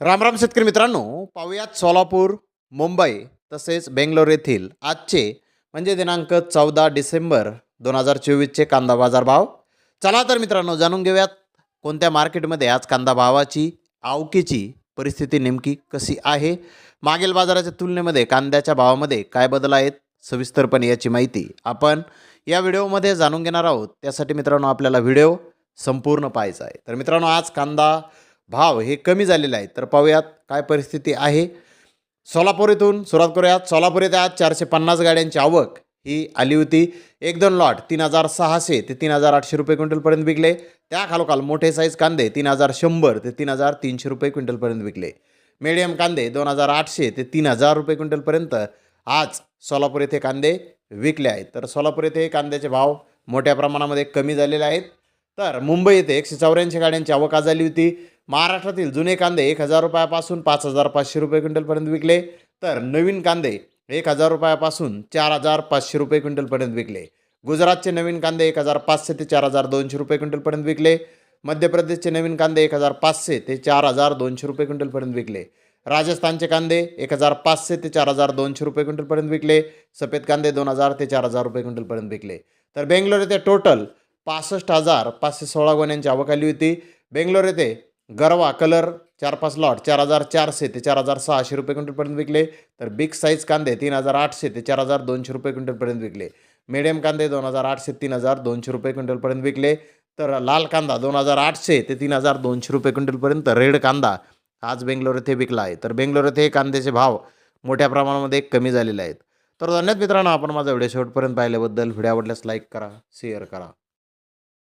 रामराम शेतकरी मित्रांनो पाहूयात सोलापूर मुंबई तसेच बेंगलोर येथील आजचे म्हणजे दिनांक चौदा डिसेंबर दोन हजार चोवीसचे कांदा बाजार भाव. चला तर मित्रांनो जाणून घेऊयात कोणत्या मार्केटमध्ये आज कांदा भावाची आवकीची परिस्थिती नेमकी कशी आहे? मागील बाजाराच्या तुलनेमध्ये कांद्याच्या भावामध्ये काय बदल आहेत? सविस्तरपणे याची माहिती आपण या व्हिडिओमध्ये जाणून घेणार आहोत. त्यासाठी मित्रांनो आपल्याला व्हिडिओ संपूर्ण पाहायचा आहे. तर मित्रांनो आज कांदा भाव हे कमी झालेले आहेत. तर पाहूयात काय परिस्थिती आहे. सोलापूर इथून सुरुवात करूयात. सोलापूर येथे आज चारशे पन्नास गाड्यांची आवक ही आली होती. एक दोन लॉट तीन हजार सहाशे ते तीन हजार आठशे रुपये क्विंटलपर्यंत विकले. त्या खालोखाल मोठे साईज कांदे तीन हजार शंभर ते तीन हजार तीनशे रुपये क्विंटलपर्यंत विकले. मिडियम कांदे दोन हजार आठशे ते तीन हजार रुपये क्विंटलपर्यंत आज सोलापूर येथे कांदे विकले आहेत. तर सोलापूर येथे कांद्याचे भाव मोठ्या प्रमाणामध्ये कमी झालेले आहेत. तर मुंबई येथे एकशे चौऱ्याऐंशी गाड्यांची आवक आज आली होती. महाराष्ट्रातील जुने कांदे एक हजार रुपयापासून पाच हजार पाचशे रुपये क्विंटलपर्यंत विकले. तर नवीन कांदे एक हजार रुपयापासून चार हजार पाचशे रुपये क्विंटलपर्यंत विकले. गुजरातचे नवीन कांदे एक हजार पाचशे ते चार हजार दोनशे रुपये क्विंटलपर्यंत विकले. मध्य प्रदेशचे नवीन कांदे एक हजार पाचशे ते चार हजार दोनशे रुपये क्विंटलपर्यंत विकले. राजस्थानचे कांदे एक हजार पाचशे ते चार हजार दोनशे रुपये क्विंटलपर्यंत विकले. सफेद कांदे दोन हजार ते चार हजार रुपये क्विंटलपर्यंत विकले. तर बेंगलोर येथे टोटल पासष्ट हजार पाचशे सोळा गोण्यांची आवक आली होती. बेंगलोर येथे गरवा कलर चार पाच लॉट चार हजार चारशे ते चार हजार सहाशे रुपये क्विंटलपर्यंत विकले. तर बिग साईज कांदे तीन हजार आठशे ते चार हजार दोनशे रुपये क्विंटलपर्यंत विकले. मिडियम कांदे दोन हजार आठशे तीन हजार दोनशे रुपये क्विंटलपर्यंत विकले. तर लाल कांदा दोन हजार आठशे ते तीन हजार दोनशे रुपये क्विंटलपर्यंत रेड कांदा आज बेंगलोर येथे विकला आहे. तर बेंगलोर येथे हे कांद्याचे भाव मोठ्या प्रमाणामध्ये कमी झालेले आहेत. तर धन्यवाद मित्रांनो आपण माझा व्हिडिओ शेवटपर्यंत पाहिल्याबद्दल. व्हिडिओ आवडल्यास लाईक करा शेअर करा.